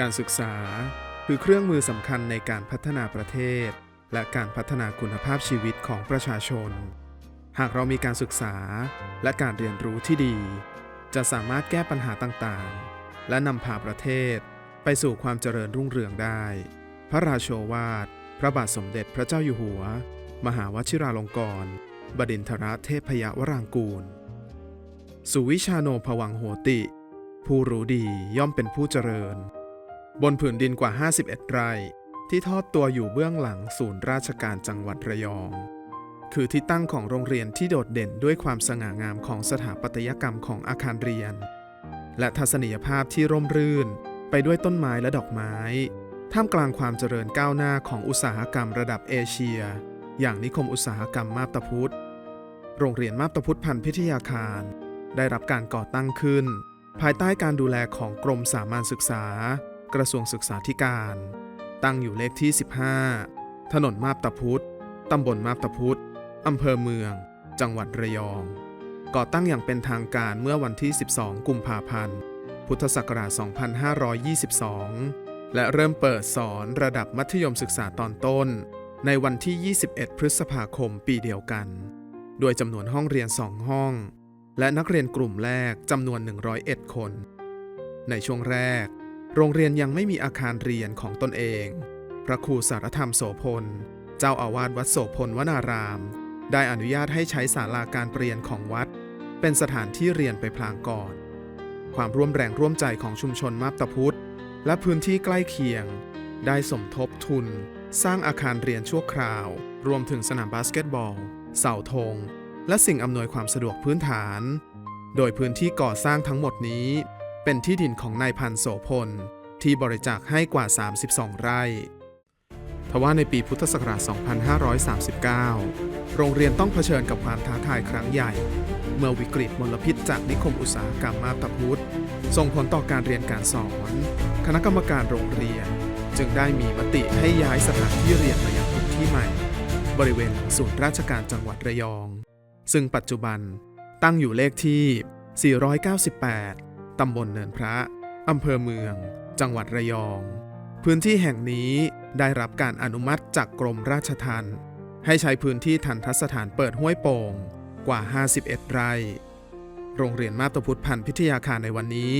การศึกษา คือเครื่องมือสำคัญในการพัฒนาประเทศ และการพัฒนาคุณภาพชีวิตของประชาชน หากเรามีการศึกษาและการเรียนรู้ที่ดี จะสามารถแก้ปัญหาต่างๆ และนำพาประเทศ ไปสู่ความเจริญรุ่งเรืองได้ พระราโชวาท พระบาทสมเด็จพระเจ้าอยู่หัว มหาวชิราลงกรณบดินทรเทพยวรางกูล สุวิชาโนภวังโหติ ผู้รู้ดีย่อมเป็นผู้เจริญ บนผืนดินกว่า 51 ไร่ ที่ทอดตัวอยู่เบื้องหลังศูนย์ราชการจังหวัดระยอง คือที่ตั้งของโรงเรียนที่โดดเด่นด้วยความสง่างามของสถาปัตยกรรมของอาคารเรียน และทัศนียภาพที่ร่มรื่น ไปด้วยต้นไม้และดอกไม้ ท่ามกลางความเจริญก้าวหน้าของอุตสาหกรรมระดับเอเชีย อย่างนิคมอุตสาหกรรมมาบตาพุธโรงเรียนมาบตาพุธพันธ์พิทยาคาร ได้รับการก่อตั้งขึ้น ภายใต้การดูแลของกรมสามัญศึกษา กระทรวงศึกษาธิการ ตั้งอยู่เลขที่ 15 ถนนมาบตาพุธตำบลมาบตาพุธอำเภอเมือง จังหวัดระยอง ก่อตั้งอย่างเป็นทางการเมื่อวันที่ 12 กุมภาพันธ์ พุทธศักราช 2522 และเริ่มเปิดสอนระดับมัธยมศึกษาตอนต้น ในวันที่ 21 พฤษภาคมปีเดียวกัน โดยจำนวนห้องเรียน 2 ห้อง และนักเรียนกลุ่มแรกจำนวน 101 คน ในช่วงแรก โรงเรียนยังไม่มีอาคารเรียนของตนเอง พระครูสารธรรมโสพล เจ้าอาวาสวัดโสพลวนาราม ได้อนุญาตให้ใช้ศาลาการเรียนของวัด เป็นสถานที่เรียนไปพลางก่อน ความร่วมแรงร่วมใจของชุมชนมาบตาพุธและพื้นที่ใกล้เคียง ได้สมทบทุน สร้างอาคารเรียนชั่วคราว รวมถึงสนามบาสเกตบอล เสาธง และสิ่งอำนวยความสะดวกพื้นฐาน โดยพื้นที่ก่อสร้างทั้งหมดนี้ เป็นที่ดินของนายพันโสพล ที่บริจาคให้กว่า 32 ไร่ทว่าในปีพุทธศักราช 2539 โรงเรียนต้องเผชิญกับความท้าทายครั้งใหญ่ เมื่อวิกฤตมลพิษจากนิคมอุตสาหกรรมมาบตาพุธส่งผลต่อการเรียนการสอน คณะกรรมการโรงเรียน จึงได้มีมติให้ย้ายสถานที่เรียนมายังพื้นที่ใหม่ บริเวณศูนย์ราชการจังหวัดระยอง ซึ่งปัจจุบันตั้งอยู่เลขที่ 498 ตำบลเนินพระอำเภอเมือง จังหวัดระยอง พื้นที่แห่งนี้ได้รับการอนุมัติจากกรมราชทัณฑ์ให้ใช้พื้นที่ทันทสถานเปิดห้วยโป่งกว่า 51 ไร่ โรงเรียนมาตพุทธพันธ์พิทยาคารในวันนี้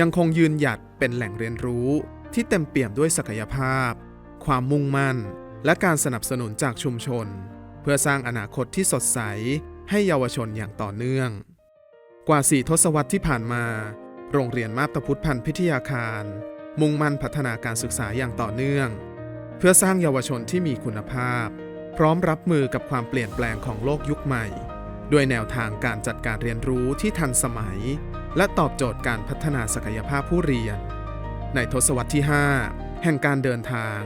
ยังคงยืนหยัดเป็นแหล่งเรียนรู้ที่เต็มเปี่ยมด้วยศักยภาพ ความมุ่งมั่น และการสนับสนุนจากชุมชน เพื่อสร้างอนาคตที่สดใสให้เยาวชนอย่างต่อเนื่อง กว่าสี่ทศวรรษที่ผ่านมา โรงเรียนมาบตพุธพันธ์พิทยาคาร มุ่งมั่นพัฒนาการศึกษาอย่างต่อเนื่อง เพื่อสร้างเยาวชนที่มีคุณภาพ พร้อมรับมือกับความเปลี่ยนแปลงของโลกยุคใหม่ ด้วยแนวทางการจัดการเรียนรู้ที่ทันสมัย และตอบโจทย์การพัฒนาศักยภาพผู้เรียน ในทศวรรษที่ 5 แห่งการเดินทาง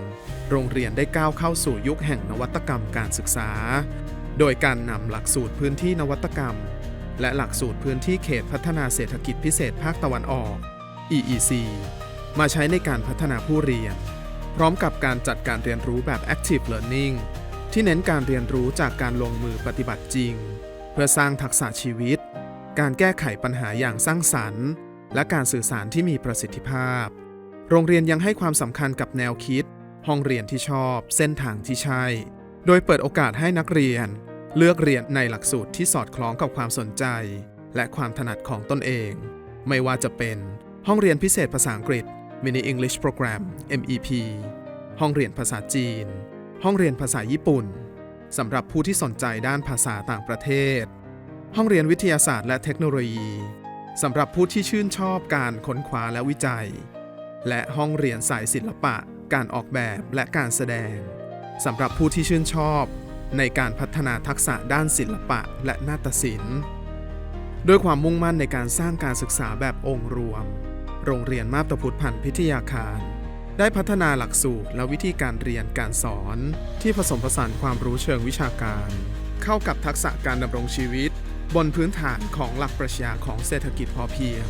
โรงเรียนได้ก้าวเข้าสู่ยุคแห่งนวัตกรรมการศึกษา โดยการนำหลักสูตรพื้นที่นวัตกรรม และหลักสูตรพื้นที่เขตพัฒนาเศรษฐกิจพิเศษภาคตะวันออก EEC มาใช้ในการพัฒนาผู้เรียน พร้อมกับการจัดการเรียนรู้แบบ Active Learning ที่เน้นการเรียนรู้จากการลงมือปฏิบัติจริง เพื่อสร้างทักษะชีวิต การแก้ไขปัญหาอย่างสร้างสรรค์ และการสื่อสารที่มีประสิทธิภาพ โรงเรียนยังให้ความสำคัญกับแนวคิด ห้องเรียนที่ชอบ เส้นทางที่ใช่ โดยเปิดโอกาสให้นักเรียน เลือกเรียนในหลักสูตรที่สอดคล้องกับความสนใจ และความถนัดของตนเอง ไม่ว่าจะเป็น ห้องเรียนพิเศษภาษาอังกฤษ Mini English Program MEP ห้องเรียนภาษาจีน ห้องเรียนภาษาญี่ปุ่นสำหรับผู้ที่สนใจด้านภาษาต่างประเทศ ห้องเรียนวิทยาศาสตร์และเทคโนโลยีสำหรับผู้ที่ชื่นชอบการค้นคว้าและวิจัย และห้องเรียนสายศิลปะ การออกแบบและการแสดงสำหรับผู้ที่ชื่นชอบ ในการพัฒนาทักษะด้านศิลปะและนาฏศิลป์ด้วยความมุ่งมั่นในการสร้างการศึกษาแบบองค์รวม โรงเรียนมาบตาพุทธพันธ์พิทยาคาร ได้พัฒนาหลักสูตรและวิธีการเรียนการสอน ที่ผสมผสานความรู้เชิงวิชาการ เข้ากับทักษะการดำรงชีวิต บนพื้นฐานของหลักปรัชญาของเศรษฐกิจพอเพียง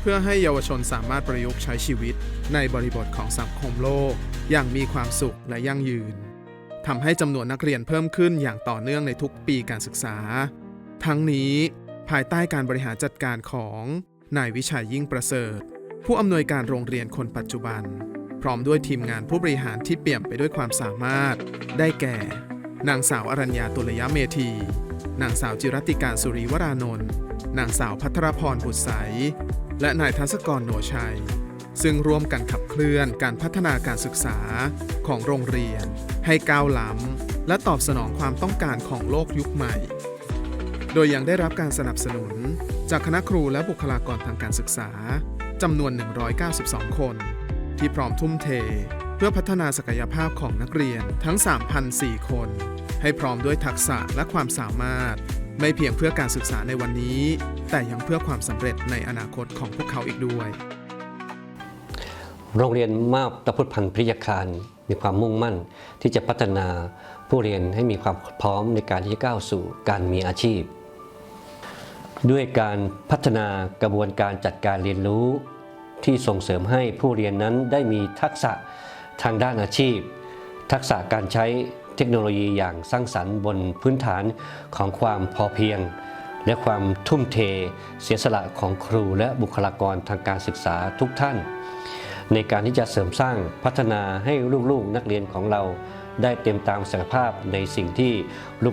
เพื่อให้เยาวชนสามารถประยุกต์ใช้ชีวิต ในบริบทของสังคมโลก อย่างมีความสุขและยั่งยืน ทำให้จำนวนนักเรียนเพิ่มขึ้นอย่างต่อเนื่องในทุกปีการศึกษา ทั้งนี้ภายใต้การบริหารจัดการของนายวิชัยยิ่งประเสริฐ ผู้อำนวยการโรงเรียนคนปัจจุบัน พร้อมด้วยทีมงานผู้บริหารที่เปี่ยมไปด้วยความสามารถ ได้แก่ นางสาวอรัญญาตุลยเมธี นางสาวจิรติการสุริวรานนท์นางสาวพัทรพรบุตรใส และนายทัศกรโนชัย ซึ่งร่วมกันขับเคลื่อนการพัฒนาการศึกษาของโรงเรียน ให้ก้าวล้ำและตอบสนองความต้องการของโลกยุคใหม่ โดยยังได้รับการสนับสนุน จากคณะครูและบุคลากรทางการศึกษาจำนวน 192 คน ที่พร้อมทุ่มเท เพื่อพัฒนาศักยภาพของนักเรียนทั้ง 3,004 คน ให้พร้อมด้วยทักษะและความสามารถ ไม่เพียงเพื่อการศึกษาในวันนี้ แต่ยังเพื่อความสำเร็จในอนาคตของพวกเขาอีกด้วย โรงเรียนมาบตะพุทธพันธ์พิยาคารมีความมุ่งมั่นที่จะพัฒนาผู้เรียนให้มีความพร้อมในการที่จะก้าวสู่การมีอาชีพ ด้วยการพัฒนากระบวนการจัดการเรียนรู้ ที่ส่งเสริมให้ผู้เรียนนั้นได้มีทักษะทางด้านอาชีพ ทักษะการใช้เทคโนโลยีอย่างสร้างสรรค์บนพื้นฐานของความพอเพียง และความทุ่มเทเสียสละของครูและบุคลากรทางการศึกษาทุกท่าน ในการที่จะเสริมสร้างพัฒนาให้ลูกๆนักเรียนของเราได้เต็มตามศักยภาพในสิ่งที่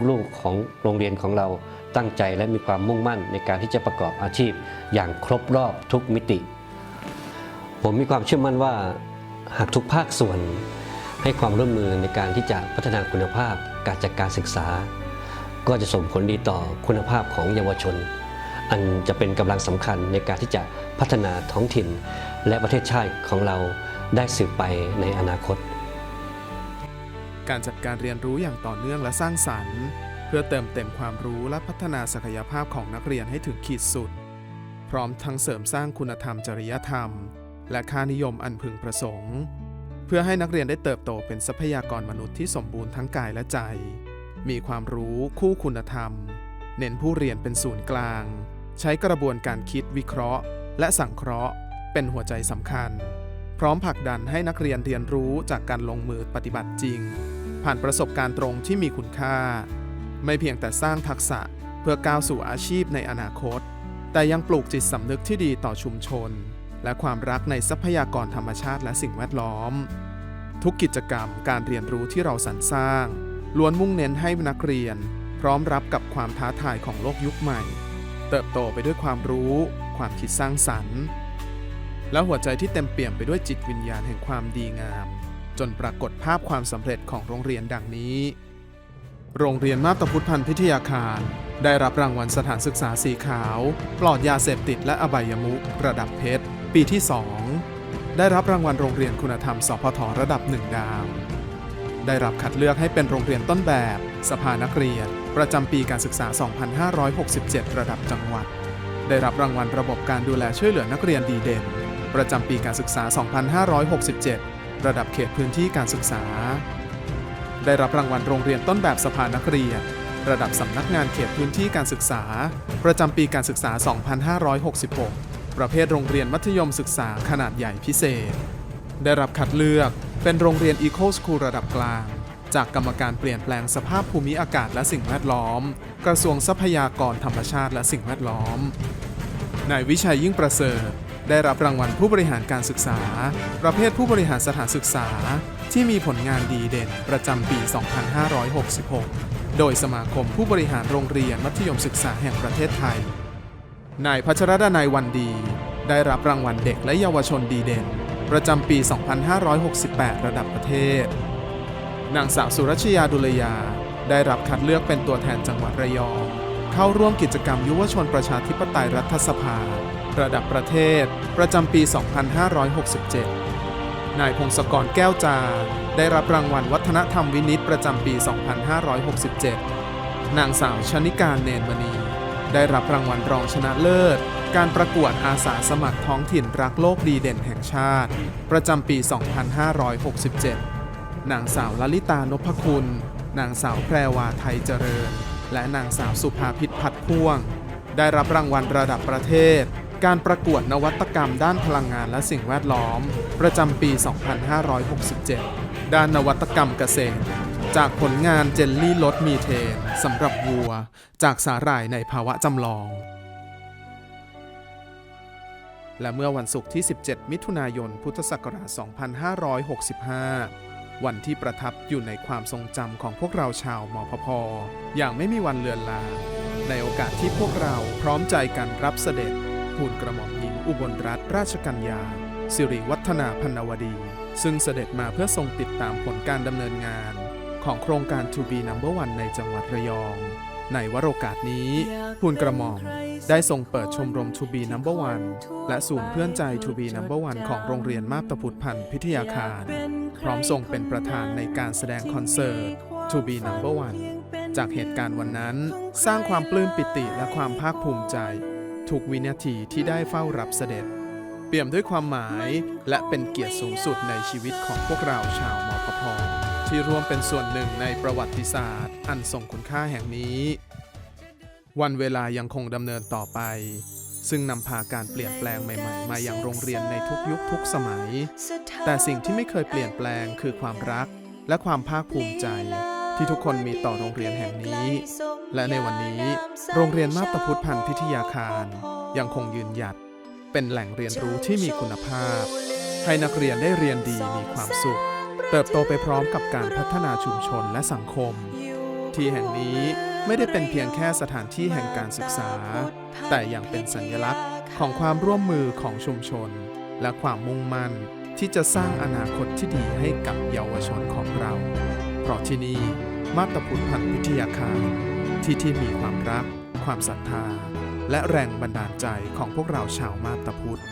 ลูกๆของโรงเรียนของเราตั้งใจและมีความมุ่งมั่นในการที่จะประกอบอาชีพอย่างครบรอบทุกมิติ ผมมีความเชื่อมั่นว่า หากทุกภาคส่วน ให้ความร่วมมือในการที่จะพัฒนาคุณภาพการจัดการศึกษา ก็จะส่งผลดีต่อคุณภาพของเยาวชน อันจะเป็นกำลังสำคัญในการที่จะพัฒนาท้องถิ่น และประเทศชาติของเราได้สืบไปในอนาคต การจัดการเรียนรู้อย่างต่อเนื่องและสร้างสรรค์ เพื่อเติมเต็มความรู้และพัฒนาศักยภาพของนักเรียนให้ถึงขีดสุด พร้อมทั้งเสริมสร้างคุณธรรมจริยธรรม และค่านิยมอันพึงประสงค์ เพื่อให้นักเรียนได้เติบโตเป็นทรัพยากรมนุษย์ที่สมบูรณ์ทั้งกายและใจ มีความรู้คู่คุณธรรม เน้นผู้เรียนเป็นศูนย์กลาง ใช้กระบวนการคิดวิเคราะห์ และสังเคราะห์ เป็นหัวใจสำคัญ พร้อมผลักดันให้นักเรียนเรียนรู้จากการลงมือปฏิบัติจริง ผ่านประสบการณ์ตรงที่มีคุณค่า ไม่เพียงแต่สร้างทักษะเพื่อก้าวสู่อาชีพในอนาคต แต่ยังปลูกจิตสำนึกที่ดีต่อชุมชน และความรักในทรัพยากรธรรมชาติและสิ่งแวดล้อม ทุกกิจกรรมการเรียนรู้ที่เราสรรสร้างล้วนมุ่งเน้นให้นักเรียน พร้อมรับกับความท้าทายของโลกยุคใหม่ เติบโตไปด้วยความรู้ ความคิดสร้างสรรค์ และหัวใจที่เต็มเปี่ยมไปด้วยจิตวิญญาณแห่งความดีงาม จนปรากฏภาพความสำเร็จของโรงเรียนดังนี้ โรงเรียนมาตพุทธพันธ์พิทยาคาร ได้รับรางวัลสถานศึกษาสีขาว ปลอดยาเสพติดและอบายมุขระดับเพชร ปีที่ 2 ได้รับรางวัลโรงเรียนคุณธรรมสพทระดับ1ดาวได้รับคัดเลือกให้เป็นโรงเรียนต้นแบบ สภานักเรียน ประจำปีการศึกษา 2567 ระดับจังหวัด ได้รับรางวัลระบบการดูแลช่วยเหลือนักเรียนดีเด่น ประจำปีการศึกษา 2567 ระดับเขตพื้นที่การศึกษา ได้รับรางวัลโรงเรียนต้นแบบสภานักเรียน ระดับสำนักงานเขตพื้นที่การศึกษา ประจำปีการศึกษา 2566 ประเภทโรงเรียนมัธยมศึกษาขนาดใหญ่พิเศษ ได้รับคัดเลือกเป็นโรงเรียน Eco School ระดับกลาง จากกรรมการเปลี่ยนแปลงสภาพภูมิอากาศและสิ่งแวดล้อม กระทรวงทรัพยากรธรรมชาติและสิ่งแวดล้อมนายวิชัยยิ่งประเสริฐ ได้รับรางวัลผู้บริหารการศึกษา ประเภทผู้บริหารสถานศึกษา ที่มีผลงานดีเด่นประจำปี 2566 โดยสมาคมผู้บริหารโรงเรียนมัธยมศึกษาแห่งประเทศไทย นายพัชรดานัยวันดี ได้รับรางวัลเด็กและเยาวชนดีเด่น ประจำปี 2568 ระดับประเทศ นางสาวสุรชยาดุลยา ได้รับคัดเลือกเป็นตัวแทนจังหวัดระยอง เข้าร่วมกิจกรรมยุวชนประชาธิปไตยรัฐสภา ระดับประเทศ ประจำปี 2567 นายพงศกรแก้วจา ได้รับรางวัลวัฒนธรรมวินิตประจำปี 2567 นางสาวชนิการเนนมณี ได้รับรางวัลรองชนะเลิศ การประกวดอาสาสมัครท้องถิ่นรักโลกดีเด่นแห่งชาติ ประจำปี 2567 นางสาวลลิตานพคุณ นางสาวแพรวาไทยเจริญ และนางสาวสุภาพิษพัดพ่วงได้รับรางวัลระดับประเทศ การประกวดนวัตกรรมด้านพลังงานและสิ่งแวดล้อม ประจำปี 2567 ด้านนวัตกรรมเกษตร จากผลงานเจลลี่ลดมีเทนสำหรับวัว จากสาหร่ายในภาวะจำลอง และเมื่อวันศุกร์ที่ 17 มิถุนายน พุทธศักราช 2565วันที่ประทับอยู่ในความทรงจำของพวกเราชาวมพพอย่างไม่มีวันเลือนลางในโอกาสที่พวกเราพร้อมใจกันรับเสด็จ ทูลกระหม่อมหญิงอุบลรัตนราชกัญญา สิริวัฒนาพันนวดี ซึ่งเสด็จมาเพื่อทรงติดตามผลการดำเนินงาน ของโครงการ To be Number One ในจังหวัดระยอง ในวโรกาสนี้ทูลกระหม่อมได้ทรงเปิดชมรม To be Number One และศูนย์เพื่อนใจ To be Number One ของโรงเรียนมาบตาพุทธพันธ์พิทยาคาร พร้อมทรงเป็นประธานในการแสดงคอนเสิร์ต To be Number One จากเหตุการณ์วันนั้น สร้างความปลื้มปิติและความภาคภูมิใจ ทุกวินาทีที่ได้เฝ้ารับเสด็จ เปี่ยมด้วยความหมายและเป็นเกียรติสูงสุดในชีวิตของพวกเราชาวมพพที่ร่วมเป็นส่วนหนึ่งในประวัติศาสตร์ อันทรงคุณค่าแห่งนี้ วันเวลายังคงดำเนินต่อไป ซึ่งนำพาการเปลี่ยนแปลงใหม่ ๆ มาอยังโรงเรียนในทุกยุคทุกสมัย แต่สิ่งที่ไม่เคยเปลี่ยนแปลงคือความรักและความภาคภูมิใจ ที่ทุกคนมีต่อโรงเรียนแห่งนี้ และในวันนี้ โรงเรียนมาบตพุทธพันธ์พิทยาคาร ยังคงยืนหยัด เป็นแหล่งเรียนรู้ที่มีคุณภาพ ให้นักเรียนได้เรียนดีมีความสุข เติบโตไปพร้อมกับการพัฒนาชุมชนและสังคม ที่แห่งนี้ไม่ได้เป็นเพียงแค่สถานที่แห่งการศึกษา แต่ยังเป็นสัญลักษณ์ของความร่วมมือของชุมชน และความมุ่งมั่นที่จะสร้างอนาคตที่ดีให้กับเยาวชนของเรา เพราะที่นี่มาตาพุทธพันวิทยาคารที่ที่มีความรัก ความศรัทธา และแรงบันดาลใจของพวกเราชาวมาตาพุทธ